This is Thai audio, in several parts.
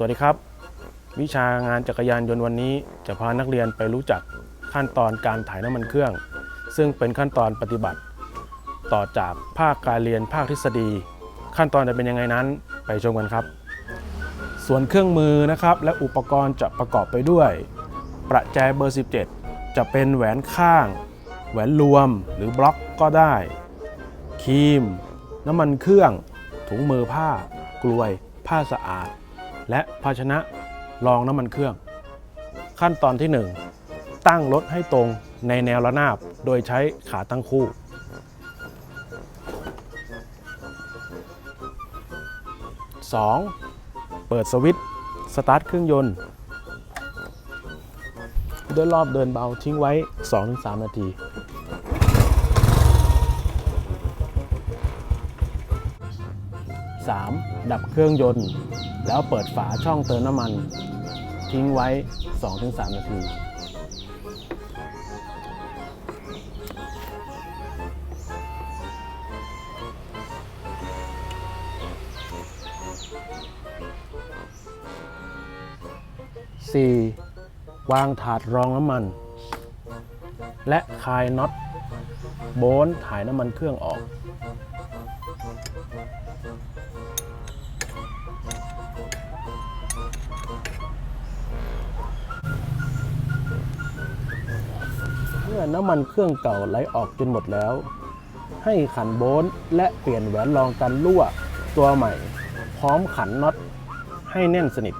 สวัสดีครับ วิชางานจักรยานยนต์วันนี้ จะพานักเรียนไปรู้จักขั้นตอนการถ่ายน้ำมันเครื่อง ซึ่งเป็นขั้นตอนปฏิบัติ ต่อจากภาคการเรียนภาคทฤษฎี ขั้นตอนจะเป็นยังไงนั้นไปชมกันครับ ส่วนเครื่องมือนะครับและอุปกรณ์จะประกอบไปด้วย ประแจเบอร์ 17 จะเป็นแหวนข้าง แหวนรวมหรือบล็อกก็ได้ ครีม น้ำมันเครื่อง ถุงมือผ้ากลวย ผ้าสะอาด และภาชนะรองน้ำมันเครื่อง ขั้นตอนที่ 1 ตั้งรถให้ตรงในแนวระนาบโดยใช้ขาตั้งคู่ 2. เปิดสวิตช์สตาร์ทเครื่องยนต์ด้วยรอบเดินเบาทิ้งไว้ 2-3 นาที 3. ดับเครื่องยนต์ แล้วเปิดฝาช่องเติมน้ำมัน ทิ้งไว้ 2-3 นาที 4. วางถาดรองน้ำมัน และคลายน็อตโบนถ่ายน้ำมันเครื่องออก เมื่อน้ำมันเครื่องเก่าไหลออกจนหมดแล้ว ให้ขันโบนและเปลี่ยนแหวนรองกันรั่วตัวใหม่ พร้อมขันน็อตให้แน่นสนิท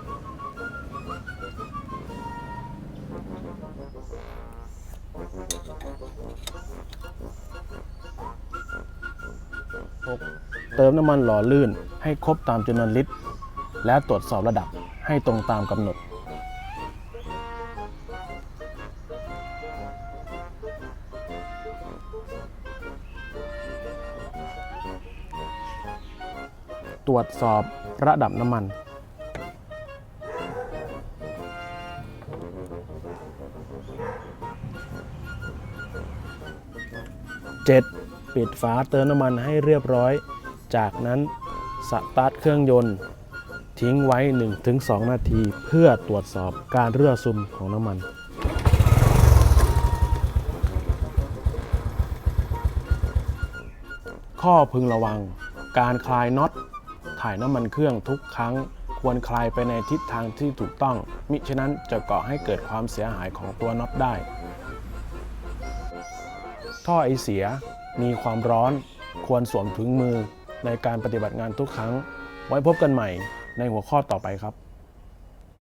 เติมน้ำมันหล่อลื่นให้ครบตามจำนวนลิตร และตรวจสอบระดับให้ตรงตามกำหนด ตรวจสอบระดับน้ำมัน 7. ปิดฝาเติมน้ำมันให้เรียบร้อย จากนั้นสตาร์ทเครื่องยนต์ ทิ้งไว้ 1-2 นาที เพื่อตรวจสอบการรั่วซึมของน้ำมันข้อพึงระวัง การคลายน็อต ถ่ายน้ำมันเครื่องทุกครั้ง ควรคลายไปในทิศทางที่ถูกต้อง มิฉะนั้นจะก่อให้เกิดความเสียหายของตัวน็อตได้ ท่อไอเสียมีความร้อน ควรสวมถุงมือในการปฏิบัติงานทุกครั้ง ไว้พบกันใหม่ ในหัวข้อต่อไปครับ